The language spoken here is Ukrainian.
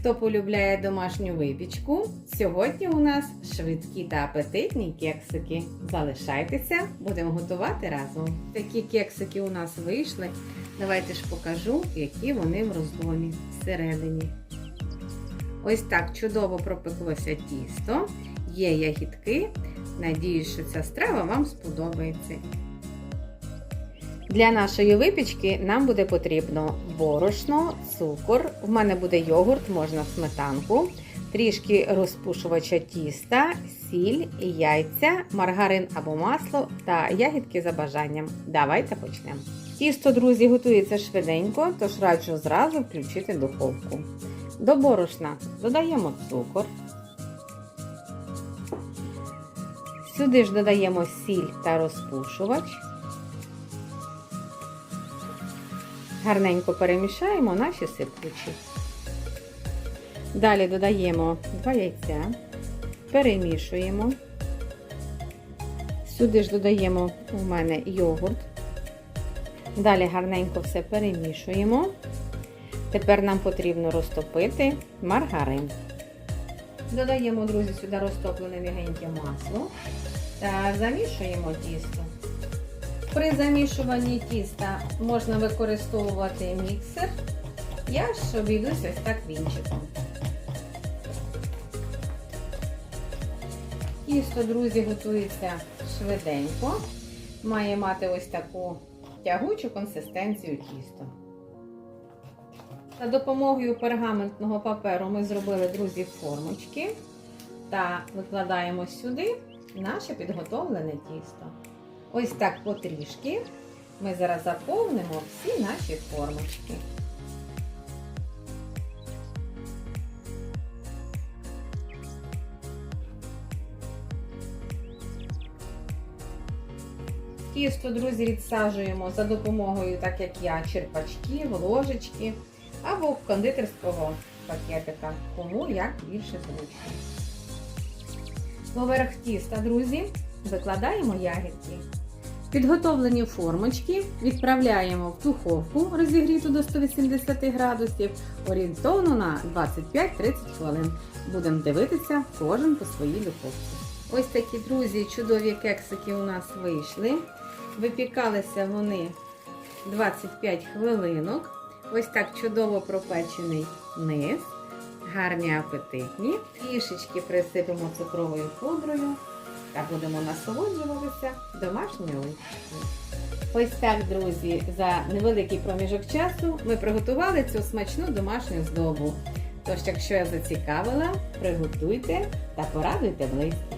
Хто полюбляє домашню випічку, сьогодні у нас швидкі та апетитні кексики. Залишайтеся, будемо готувати разом. Такі кексики у нас вийшли. Давайте ж покажу, які вони в роздомі всередині. Ось так чудово пропеклося тісто, є ягідки. Надіюсь, що ця страва вам сподобається. Для нашої випічки нам буде потрібно борошно, цукор, в мене буде йогурт, можна сметанку, трішки розпушувача тіста, сіль, яйця, маргарин або масло та ягідки за бажанням. Давайте почнемо. Тісто, друзі, готується швиденько, тож раджу зразу включити духовку. До борошна додаємо цукор. Сюди ж додаємо сіль та розпушувач. Гарненько перемішаємо наші сипучі. Далі додаємо 2 яйця, перемішуємо. Сюди ж додаємо у мене йогурт. Далі гарненько все перемішуємо. Тепер нам потрібно розтопити маргарин. Додаємо, друзі, сюди розтоплене м'ягеньке масло та замішуємо тісто. При замішуванні тіста можна використовувати міксер. Я ж обійдусь ось так вінчиком. Тісто, друзі, готується швиденько. Має мати ось таку тягучу консистенцію тіста. За допомогою пергаментного паперу ми зробили, друзі, формочки та викладаємо сюди наше підготовлене тісто. Ось так потрішки ми зараз заповнимо всі наші формочки. Тісто, друзі, відсаджуємо за допомогою, так як я, черпачків, ложечки або кондитерського пакетика, кому як більше зручно. Поверх тіста, друзі, викладаємо ягідки. Підготовлені формочки відправляємо в духовку розігріту до 180 градусів орієнтовно на 25-30 хвилин. Будемо дивитися кожен по своїй духовці. Ось такі, друзі, чудові кексики у нас вийшли. Випікалися вони 25 хвилинок. Ось так чудово пропечений низ. Гарні апетитні. Трішечки присипемо цукровою пудрою та будемо насолоджуватися домашньою випічкою. Ось так, друзі, за невеликий проміжок часу ми приготували цю смачну домашню здобу. Тож, якщо я зацікавила, приготуйте та порадуйте близьких.